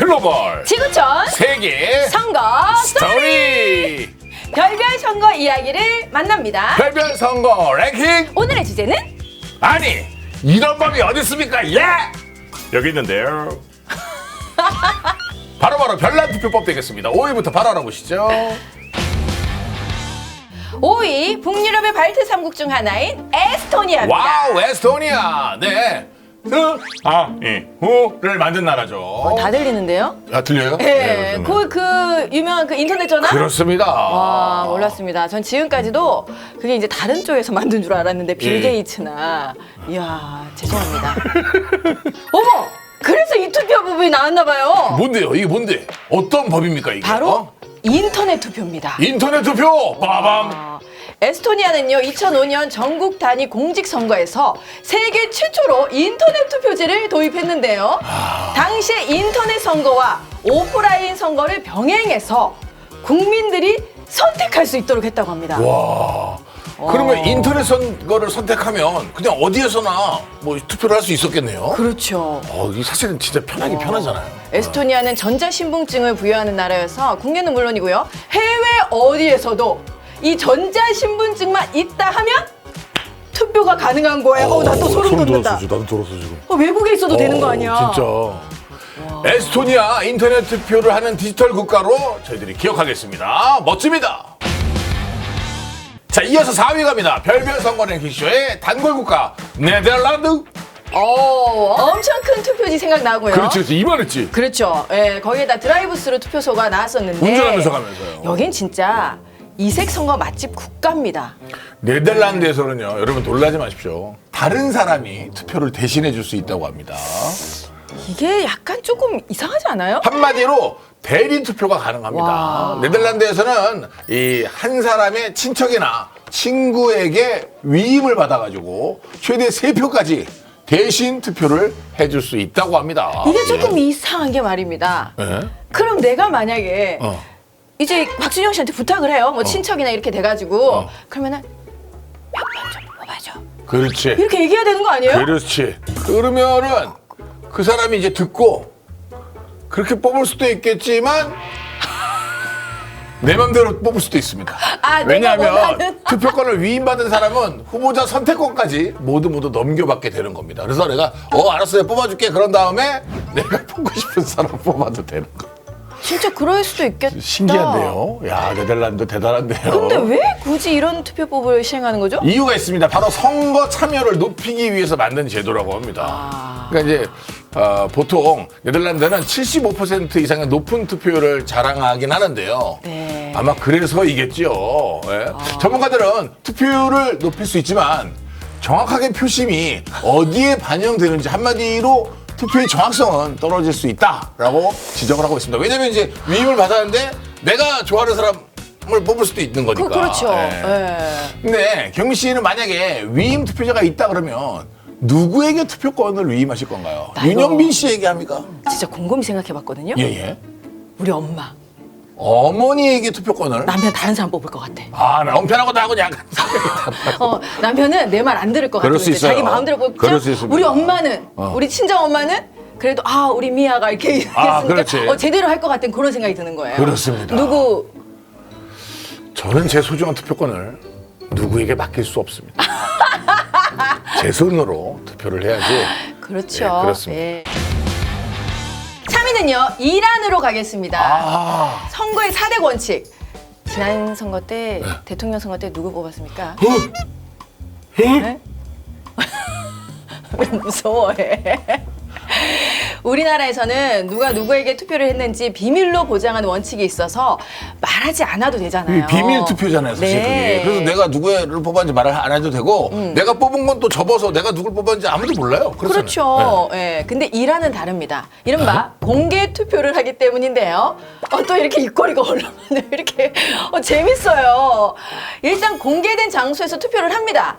글로벌 지구촌 세계 선거 스토리. 별별 선거 이야기를 만납니다. 별별 선거 랭킹. 오늘의 주제는? 아니 이런 법이 어디 있습니까? 예! 여기 있는데요. 바로바로 별난 투표법 되겠습니다. 5위부터 바로 알아보시죠. 5위 북유럽의 발트 3국 중 하나인 에스토니아입니다. 와우 에스토니아. 네 아, 예, 후를 만든 나라죠. 다 들리는데요? 아, 들려요? 네, 그렇습니다. 그, 그 유명한 그 인터넷 전화? 그렇습니다. 와 몰랐습니다. 전 지금까지도 그게 이제 다른 쪽에서 만든 줄 알았는데 빌 예. 게이츠나 이야 죄송합니다. 어머 그래서 이 투표 부분이 나왔나 봐요. 뭔데요? 이게 뭔데? 어떤 법입니까 이게? 바로 어? 인터넷 투표입니다. 인터넷 투표. 빠밤. 아, 에스토니아는요 2005년 전국 단위 공직 선거에서 세계 최초로 인터넷 투표제를 도입했는데요. 당시에 인터넷 선거와 오프라인 선거를 병행해서 국민들이 선택할 수 있도록 했다고 합니다. 와. 그러면 인터넷 선거를 선택하면 그냥 어디에서나 뭐 투표를 할 수 있었겠네요. 그렇죠. 어, 이게 사실은 진짜 편하긴 편하잖아요. 에스토니아는 전자신분증을 부여하는 나라여서 국내는 물론이고요. 해외 어디에서도 이 전자신분증만 있다 하면 투표가 가능한 거예요. 어, 나 또 소름 돋는다. 나도 돌았어 지금. 어, 외국에 있어도 되는 거 아니야? 진짜. 에스토니아 인터넷 투표를 하는 디지털 국가로 저희들이 기억하겠습니다. 멋집니다. 자, 이어서 4위 갑니다. 별별 선거 랭킹쇼의 단골 국가 네덜란드. 어, 엄청 큰 투표지 생각나고요. 그렇지, 그렇지. 이만했지. 그렇죠. 예, 거기에다 드라이브스루 투표소가 나왔었는데 운전하면서 가면서요. 여긴 진짜 이색 선거 맛집 국가입니다. 네덜란드에서는요, 여러분 놀라지 마십시오. 다른 사람이 투표를 대신해 줄 수 있다고 합니다. 이게 약간 조금 이상하지 않아요? 한마디로 대리 투표가 가능합니다. 와. 네덜란드에서는 이 한 사람의 친척이나 친구에게 위임을 받아가지고 최대 세표까지 대신 투표를 해줄 수 있다고 합니다. 이게 조금 이상한 게 말입니다. 예? 그럼 내가 만약에 어. 이제 박준영 씨한테 부탁을 해요. 뭐 친척이나 이렇게 돼가지고 어. 그러면은 몇 번 좀 뽑아줘. 그렇지. 이렇게 얘기해야 되는 거 아니에요? 그렇지. 그러면은 그 사람이 이제 듣고 그렇게 뽑을 수도 있겠지만 내 맘대로 뽑을 수도 있습니다. 아, 내가 왜냐하면 원하는. 투표권을 위임받은 사람은 후보자 선택권까지 모두 모두 넘겨받게 되는 겁니다. 그래서 내가 어 알았어요 뽑아줄게 그런 다음에 내가 뽑고 싶은 사람 뽑아도 되는 거. 진짜 그럴 수도 있겠다. 신기한데요. 야 네덜란드 대단한데요. 근데 왜 굳이 이런 투표법을 시행하는 거죠? 이유가 있습니다. 바로 선거 참여를 높이기 위해서 만든 제도라고 합니다. 아. 그러니까 이제 어, 보통 네덜란드는 75% 이상의 높은 투표율을 자랑하긴 하는데요. 네. 아마 그래서이겠죠. 예. 전문가들은 투표율을 높일 수 있지만 정확하게 표심이 어디에 반영되는지 한마디로 투표의 정확성은 떨어질 수 있다라고 지적을 하고 있습니다. 왜냐면 이제 위임을 받았는데 내가 좋아하는 사람을 뽑을 수도 있는 거니까. 그, 그렇죠. 예. 예. 근데 경미 씨는 만약에 위임 투표자가 있다 그러면 누구에게 투표권을 위임하실 건가요? 나 이거- 윤영빈 씨에게 합니까? 진짜 곰곰이 생각해봤거든요. 예 예. 우리 엄마 어머니에게 투표권을? 남편 다른 사람 뽑을 것 같아. 아, 나 엄편하고 나하고 약간 어, 남편은 내 말 안 들을 것 그럴 같아. 수 있어요. 자기 마음대로 뽑죠. 그럴 수 있습니다. 우리 엄마는 어. 우리 친정 엄마는 그래도 아 우리 미아가 이렇게 아, 했으니까 그렇지. 어, 제대로 할 것 같은 그런 생각이 드는 거예요. 그렇습니다. 누구 저는 제 소중한 투표권을 누구에게 맡길 수 없습니다. 제 손으로 투표를 해야지. 그렇죠. 예, 그렇습니다. 예. 3위는요 이란으로 가겠습니다. 아, 선거의 4대 원칙. 지난 선거 때 네. 대통령 선거 때 누구 뽑았습니까? 어? 네? 왜 무서워해? 우리나라에서는 누가 누구에게 투표를 했는지 비밀로 보장하는 원칙이 있어서 말하지 않아도 되잖아요. 이 비밀 투표잖아요, 사실 네. 음. 그게. 그래서 내가 누구를 뽑았는지 말을 안 해도 되고, 내가 뽑은 건 또 접어서 내가 누굴 뽑았는지 아무도 몰라요. 그렇잖아요. 그렇죠. 예. 근데 이란은 다릅니다. 이른바 네. 공개 투표를 하기 때문인데요. 어, 또 이렇게 입꼬리가 올라가네. 이렇게. 어, 재밌어요. 일단 공개된 장소에서 투표를 합니다.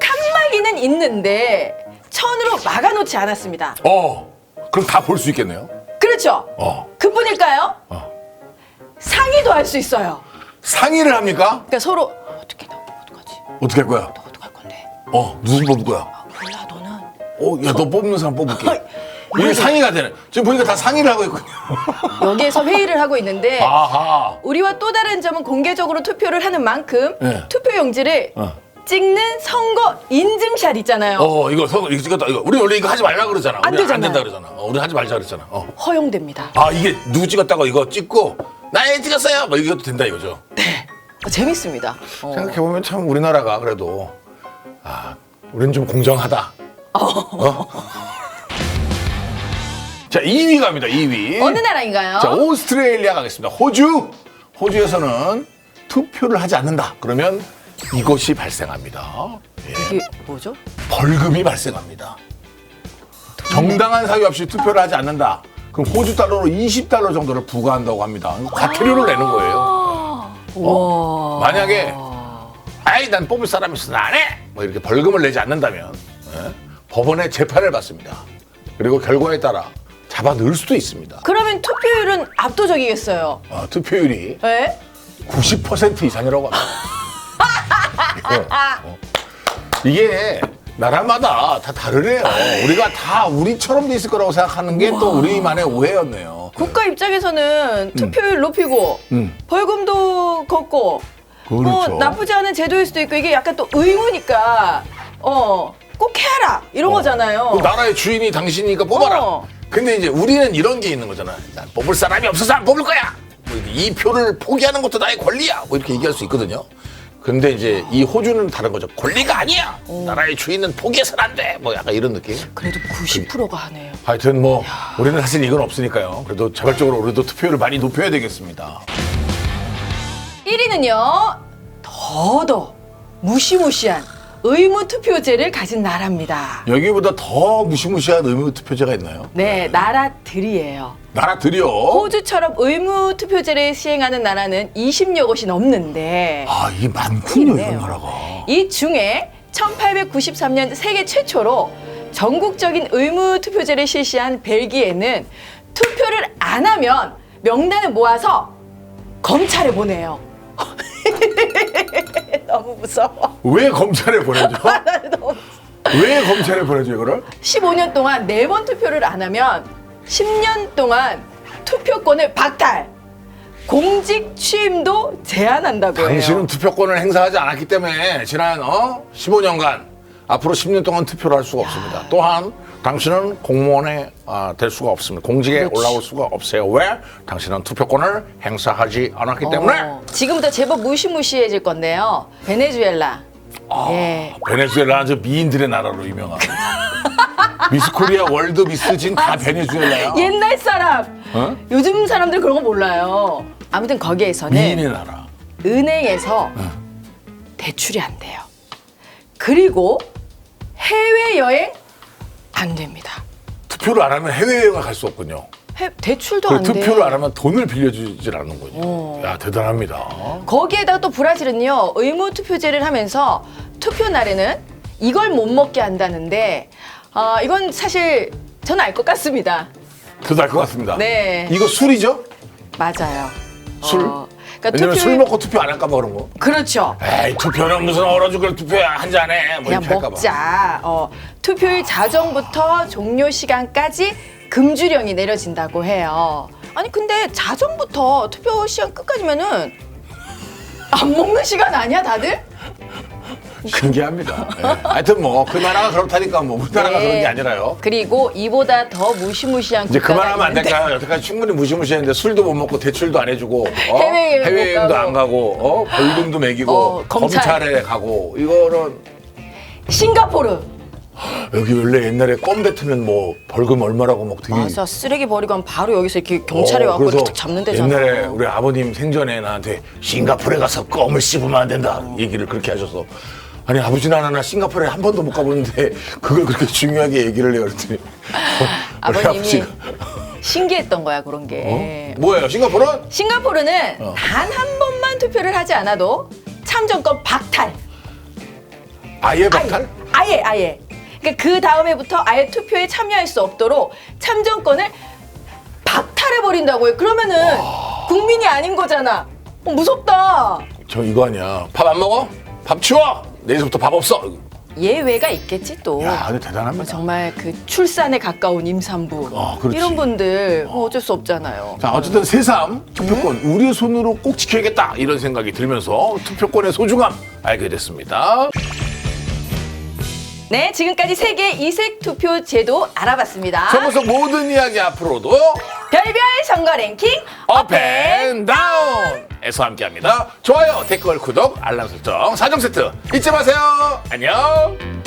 칸막이는 있는데 천으로 막아놓지 않았습니다. 어, 그럼 다 볼 수 있겠네요. 그렇죠. 어. 그뿐일까요? 어. 상의도 할 수 있어요. 상의를 합니까? 그러니까 서로 어떻게 너 어떡하지? 어떻게 할 거야? 너 어떡할 건데? 어, 누구 뽑을 거야? 아, 몰라 너는. 어, 야, 너 뽑는 사람 뽑을게. 이게 상의가 되는. 지금 보니까 다 상의를 하고 있군요. 여기에서 회의를 하고 있는데 아하. 우리와 또 다른 점은 공개적으로 투표를 하는 만큼 네. 투표 용지를 어. 찍는 선거 인증샷 있잖아요. 어 이거 서 이거 찍었다 이거. 우리 원래 이거 하지 말라 그러잖아. 안 우리 안 되잖아요. 된다 그러잖아. 어, 우리 하지 말자 그랬잖아. 어. 허용됩니다. 아 이게 누구 찍었다고 이거 찍고 나에 찍었어요. 뭐 이것도 된다 이거죠. 어, 재밌습니다. 어. 생각해 보면 참 우리나라가 그래도 아 우리는 좀 공정하다. 어? 자 2위 갑니다. 2위. 어느 나라인가요? 자 오스트레일리아 가겠습니다. 호주. 호주에서는 투표를 하지 않는다. 그러면 이것이 발생합니다. 예, 이게 뭐죠? 벌금이 발생합니다. 정당한 사유 없이 투표를 하지 않는다. 그럼 호주 달러로 20달러 정도를 부과한다고 합니다. 과태료를 내는 거예요. 어? 와. 만약에 아이 난 뽑을 사람이 있어 안 해. 뭐 이렇게 벌금을 내지 않는다면 예, 법원에 재판을 받습니다. 그리고 결과에 따라 잡아 넣을 수도 있습니다. 그러면 투표율은 압도적이겠어요. 어, 투표율이 네? 90% 이상이라고 합니다. 이거, 어. 이게 나라마다 다 다르네요. 우리가 다 우리처럼 돼 있을 거라고 생각하는 게 또 우리만의 오해였네요. 국가 입장에서는 투표율 높이고 음. 벌금도 걷고 그렇죠. 어, 나쁘지 않은 제도일 수도 있고 이게 약간 또 의무니까 어, 꼭 해라 이런 거잖아요. 그 나라의 주인이 당신이니까 뽑아라. 어. 근데 이제 우리는 이런 게 있는 거잖아. 난 뽑을 사람이 없어서 안 뽑을 거야. 뭐 이렇게 이 표를 포기하는 것도 나의 권리야. 뭐 이렇게 얘기할 수 있거든요. 근데 이제 이 호주는 다른 거죠. 권리가 아니야. 나라의 주인은 포기해서는 안 돼. 뭐 약간 이런 느낌. 그래도 90%가 하네요. 하여튼 뭐 우리는 사실 이건 없으니까요. 그래도 자발적으로 우리도 투표율을 많이 높여야 되겠습니다. 1위는요 더더 무시무시한 의무 투표제를 가진 나라입니다. 여기보다 더 무시무시한 의무 투표제가 있나요? 네, 나라들이에요. 나라들이요. 호주처럼 의무 투표제를 시행하는 나라는 20여 곳이 넘는데 아 이게 많군요 있네요. 이런 나라가. 이 중에 1893년 세계 최초로 전국적인 의무 투표제를 실시한 벨기에는 투표를 안 하면 명단을 모아서 검찰에 보내요. 너무 무서워. 왜 검찰에 보내죠? 너무 왜 검찰에 보내죠 이거를? 15년 동안 네 번 투표를 안 하면 10년 동안 투표권을 박탈. 공직 취임도 제한한다고 해요. 당신은 투표권을 행사하지 않았기 때문에 지난 어 15년간 앞으로 10년 동안 투표를 할 수가 없습니다. 또한 당신은 공무원에 아, 될 수가 없습니다. 공직에 그렇지. 올라올 수가 없어요. 왜? 당신은 투표권을 행사하지 않았기 때문에 어, 지금부터 제법 무시무시해질 건데요. 베네수엘라. 아. 예. 베네수엘라는 저 미인들의 나라로 유명한 미스코리아 월드 미스진 다 베네수엘라야. 옛날 사람. 어? 요즘 사람들 그런 거 몰라요. 아무튼 거기에서는 미인의 나라. 은행에서 대출이 안 돼요. 그리고 해외 여행 안 됩니다. 투표를 안 하면 해외여행을 갈 수 없군요. 해- 대출도 안 돼. 투표를 안 하면 돈을 빌려주질 않는군요. 어. 야 대단합니다. 거기에다가 또 브라질은요 의무 투표제를 하면서 투표 날에는 이걸 못 먹게 한다는데 아 이건 사실 저는 알 것 같습니다. 저도 알 것 같습니다. 네. 이거 술이죠? 맞아요. 술? 어, 그러니까 왜냐면 투표 술 먹고 투표 안 할까 봐 그런 거. 그렇죠. 에이 투표는 무슨 얼어 죽을 투표야 한 잔에 뭐 그냥 이렇게 할까 봐. 먹자. 어, 투표일 자정부터 종료 시간까지 금주령이 내려진다고 해요. 아니 근데 자정부터 투표 시간 끝까지면은 안 먹는 시간 아니야 다들? 신기합니다. 예. 하여튼 뭐 그 나라가 그렇다니까 뭐 우리 나라가 네. 그런 게 아니라요. 그리고 이보다 더 무시무시한 이제 국가가 그만하면 안 있는데 될까요? 여태까지 충분히 무시무시했는데 술도 못 먹고 대출도 안 해주고 어? 해외여행 해외여행도 가고. 안 가고 어? 벌금도 매기고 어, 검찰. 검찰에 가고 이거는 싱가포르. 여기 원래 옛날에 껌 뱉으면 뭐 벌금 얼마라고 막 되게 맞아 쓰레기 버리고 하면 바로 여기서 이렇게 경찰에 어, 와서 그래서 탁 잡는 데잖아. 옛날에 우리 아버님 생전에 나한테 싱가포르에 가서 껌을 씹으면 안 된다 얘기를 그렇게 하셔서 아니 아버지는 하나 싱가포르에 한 번도 못 가보는데 그걸 그렇게 중요하게 얘기를 해요 그랬더니 우리 아버님이 아버지가 신기했던 거야 그런 게. 뭐예요 싱가포르는? 싱가포르는 어. 단한 번만 투표를 하지 않아도 참정권 박탈. 아예 박탈? 아예 아예. 그러니까 그 다음에부터 아예 투표에 참여할 수 없도록 참정권을 박탈해 버린다고요. 그러면은 국민이 아닌 거잖아. 어, 무섭다. 저 이거 아니야 밥 안 먹어? 밥 치워 내일부터 밥 없어 예외가 있겠지 또. 야, 뭐 대단합니다. 정말 그 출산에 가까운 임산부 어, 그렇지. 이런 분들 뭐 어쩔 수 없잖아요. 자, 어쨌든 새삼 투표권 우리의 손으로 꼭 지켜야겠다 이런 생각이 들면서 투표권의 소중함 알게 됐습니다. 네, 지금까지 세계 이색 투표 제도 알아봤습니다. 선거 속 모든 이야기 앞으로도 별별 선거 랭킹 업앤 다운에서 함께합니다. 좋아요, 댓글, 구독, 알람 설정, 4종 세트 잊지 마세요. 안녕.